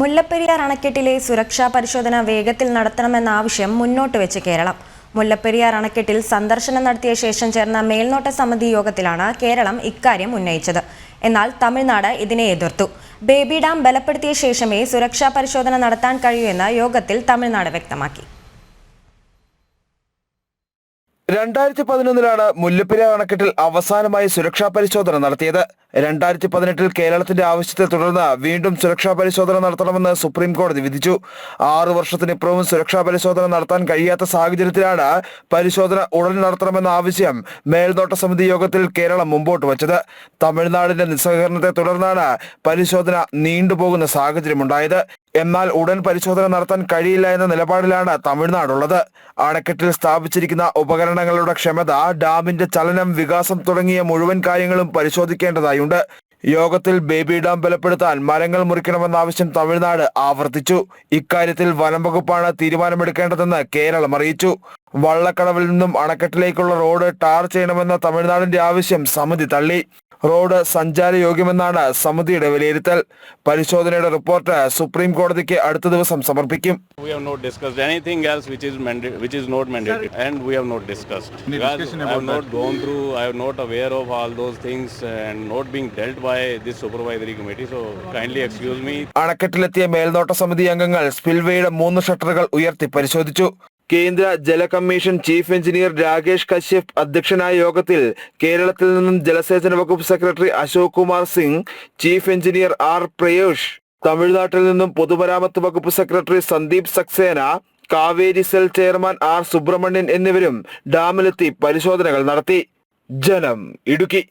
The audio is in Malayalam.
മുല്ലപ്പെരിയാർ അണക്കെട്ടിലെ സുരക്ഷാ പരിശോധന വേഗത്തിൽ നടത്തണമെന്ന ആവശ്യം മുന്നോട്ട് വെച്ച് കേരളം. മുല്ലപ്പെരിയാർ അണക്കെട്ടിൽ സന്ദർശനം നടത്തിയ ശേഷം ചേർന്ന മേൽനോട്ട സമിതി യോഗത്തിലാണ് കേരളം ഇക്കാര്യം ഉന്നയിച്ചത്. എന്നാൽ തമിഴ്നാട് ഇതിനെ എതിർത്തു. ബേബി ഡാം ബലപ്പെടുത്തിയ ശേഷമേ സുരക്ഷാ പരിശോധന നടത്താൻ കഴിയൂ എന്ന് യോഗത്തിൽ തമിഴ്നാട് വ്യക്തമാക്കി. രണ്ടായിരത്തി പതിനൊന്നിലാണ് മുല്ലപ്പെരിയ അണക്കെട്ടിൽ അവസാനമായി സുരക്ഷാ പരിശോധന നടത്തിയത്. രണ്ടായിരത്തി പതിനെട്ടിൽ കേരളത്തിന്റെ ആവശ്യത്തെ തുടർന്ന് വീണ്ടും സുരക്ഷാ പരിശോധന നടത്തണമെന്ന് സുപ്രീം കോടതി വിധിച്ചു. ആറു വർഷത്തിനിപ്പുറവും സുരക്ഷാ പരിശോധന നടത്താൻ കഴിയാത്ത സാഹചര്യത്തിലാണ് പരിശോധന ഉടൻ നടത്തണമെന്ന ആവശ്യം മേൽനോട്ട സമിതി യോഗത്തിൽ കേരളം മുമ്പോട്ട് വച്ചത്. തമിഴ്നാടിന്റെ നിസ്സഹകരണത്തെ തുടർന്നാണ് പരിശോധന നീണ്ടുപോകുന്ന സാഹചര്യമുണ്ടായത്. എന്നാൽ ഉടൻ പരിശോധന നടത്താൻ കഴിയില്ല എന്ന നിലപാടിലാണ് തമിഴ്നാടുള്ളത്. അണക്കെട്ടിൽ സ്ഥാപിച്ചിരിക്കുന്ന ഉപകരണങ്ങളുടെ ക്ഷമത ഡാമിന്റെ ചലനം വികാസം തുടങ്ങിയ മുഴുവൻ കാര്യങ്ങളും പരിശോധിക്കേണ്ടതായുണ്ട്. യോഗത്തിൽ ബേബി ഡാം ബലപ്പെടുത്താൻ മരങ്ങൾ മുറിക്കണമെന്ന ആവശ്യം തമിഴ്നാട് ആവർത്തിച്ചു. ഇക്കാര്യത്തിൽ വനം വകുപ്പാണ് തീരുമാനമെടുക്കേണ്ടതെന്ന് കേരളം അറിയിച്ചു. വള്ളക്കടവിൽ നിന്നും അണക്കെട്ടിലേക്കുള്ള റോഡ് ടാർ ചെയ്യണമെന്ന തമിഴ്നാടിന്റെ ആവശ്യം സമിതി തള്ളി. റോഡ് സഞ്ചാരയോഗ്യമെന്നാണ് സമിതിയുടെ വിലയിരുത്തൽ പരിശോധനയുടെ റിപ്പോർട്ട് സുപ്രീം കോടതിക്ക് അടുത്ത ദിവസം സമർപ്പിക്കും We have not discussed anything else which is manda- which is not mandated, and we have not discussed. Because I have not gone through. I am not aware of all those things and not being dealt by this supervisory committee. So kindly excuse me. അണക്കെട്ടിലെത്തിയ മേൽനോട്ട സമിതി അംഗങ്ങൾ സ്പിൽവേയുടെ മൂന്ന് ഷട്ടറുകൾ ഉയർത്തി പരിശോധിച്ചു കേന്ദ്ര ജല commission chief engineer Rakesh Kashyap അധ്യക്ഷനായ യോഗത്തിൽ കേരളത്തിൽ നിന്നും ജലസേചന വകുപ്പ് secretary Ashok Kumar Singh chief engineer R Prayosh തമിഴ്നാട്ടിൽ നിന്നും പൊതുമരാമത്ത് വകുപ്പ് secretary Sandeep Saxena Kaveri cell chairman R Subramanian എന്നിവരും ഡാമിലെത്തി പരിശോധനകൾ നടത്തി. ജനം ഇടുക്കി.